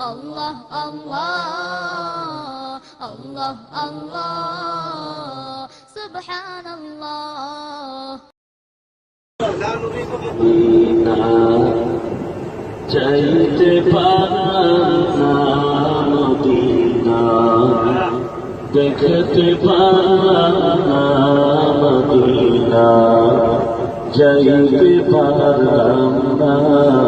আল্লাহ আল্লাহ আল্লাহ আল্লাহ সুবহানাল্লাহ চাইতে পারাম মদিনা দেখতে পারাম মদিনা যাইতে পারাম না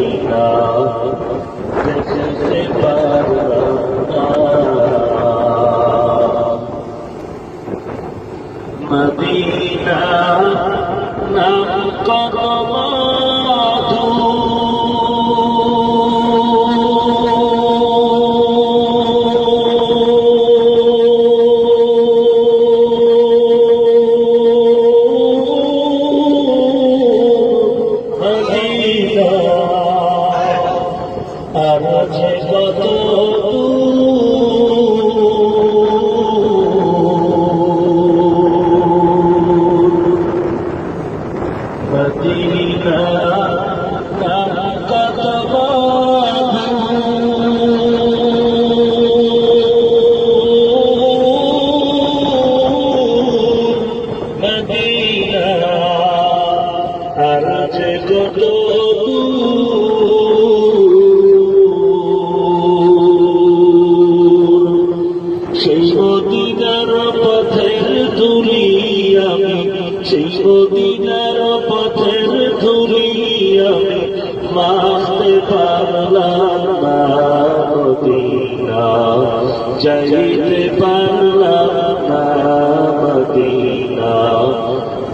কত সেই মদিনার পথের ধুলি আমি, সেই মদিনার পথের ধুলি আমি মাখতে পারলাম না মদিনা। পারলাম না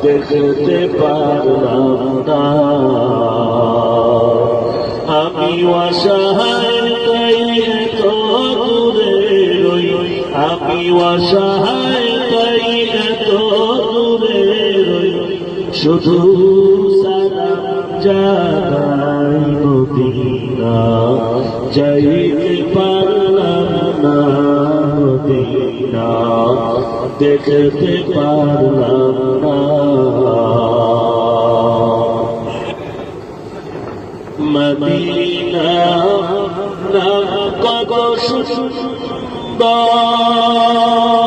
দেখতে পারলাম না। আমি অসহায় আমি অসহায় তাই এত দূরে শুধু সালাম জানাই মদিনা। যাইতে পারলাম না দেখতে পারলাম না। মদিনা নাম কত মদিনা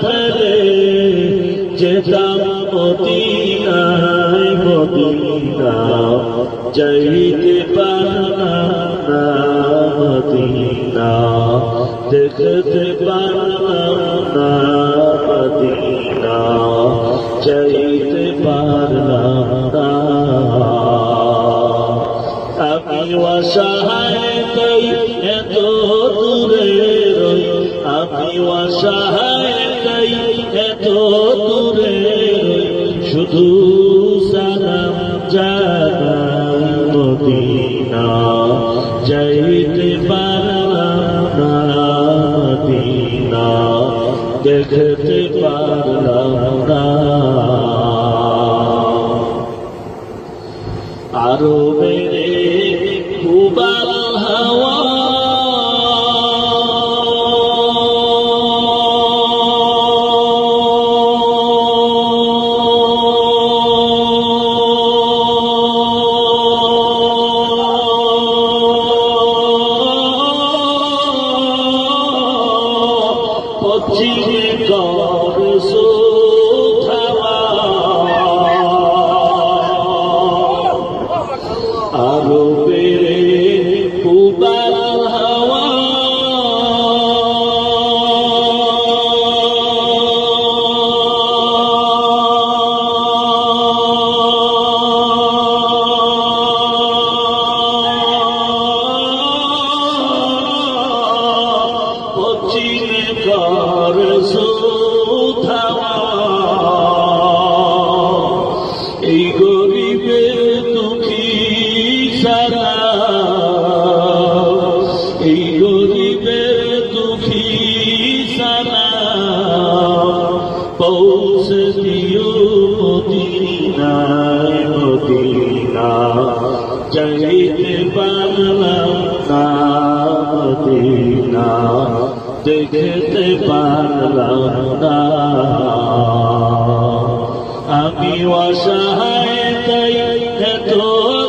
থাকলে যেতাম মদিনায় মদিনা যাইতে পারলাম না মদিনা দেখতে পারলাম না মদিনা যাইতে পারলাম না আমি অসহায় তাই এত দূরে রই, আমি অসহায় শুধু সালাম জানাই মদিনা যাইতে পারলাম না মদিনা, দেখতে পারলাম না। আরও মেরে খুবাল হাওয়া কর সুথাওয়া এই গরিবের দুঃখী সারা এই গরিবের দুঃখী সারা পৌঁছে দিও মদিনা, দেখতে পারলাম না। আমি অসহায়, তাই এত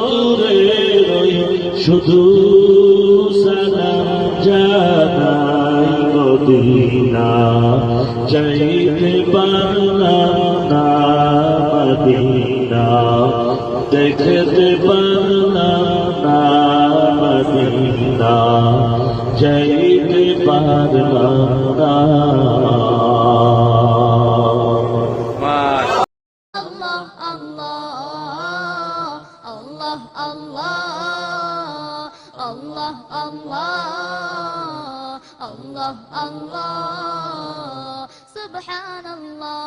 দূরে রই, শুধু সালাম জানাই মদিনা। যাইতে পারলাম না মদিনা, দেখতে পারলাম না মদিনা। jai পারলাম না Allah, Allah, Subhanallah.